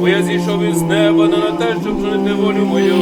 Бо я зійшов із неба не на те, щоб жити волю мою,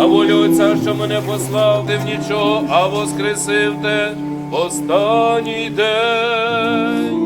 а волю Отця, що мене послав, ти в нічого, а воскресив те останній день.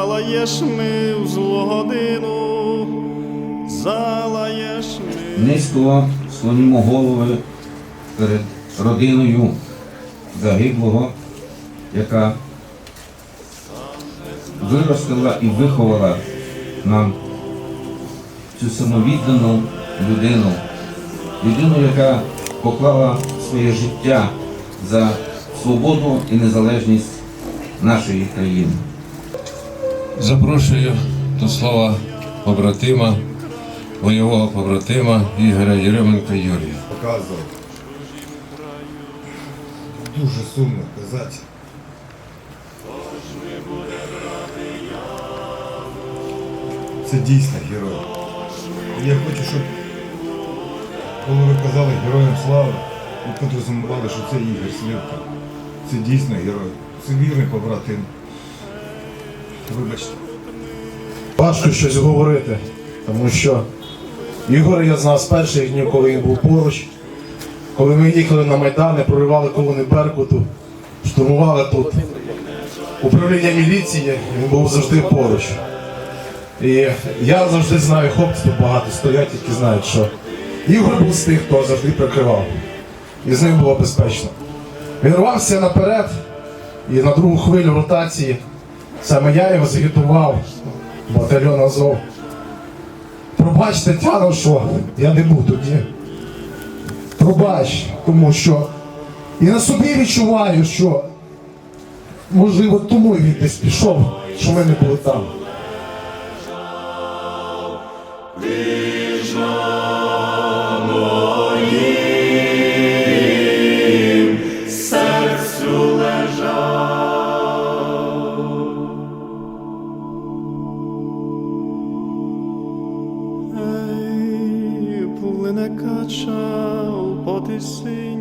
залаєш ми в злу годину, залаєш ми. Низько склонімо голови перед родиною загиблого, яка виростила і виховала нам цю самовіддану людину, людину, яка поклала своє життя за свободу і незалежність нашої країни. Запрошую до слова побратима, бойового побратима Ігоря Єременка Юрія. показував. Дуже сумно казати. Це дійсно герой. Я хочу, щоб коли ви казали героям слави, ви підрозумували, що це Ігор Сливка. Це дійсно герой. Це вірний побратим. Вибачте. Важко щось говорити, тому що Ігор я знав з перших днів, коли він був поруч. Коли ми їхали на Майдани, проривали колони Беркуту, штурмували тут управління міліції, він був завжди поруч. І я завжди знаю, хлопці тут багато стоять, які знають, що Ігор був з тих, хто завжди прикривав. І з ним було безпечно. Він рвався наперед і на другу хвилю ротації саме я його звітував батальйон Азов. Пробач, Тетяно, що я не був тоді. Пробач, тому що і на собі відчуваю, що можливо тому він десь пішов, що ми не були там. Ей, плине кача по тисині,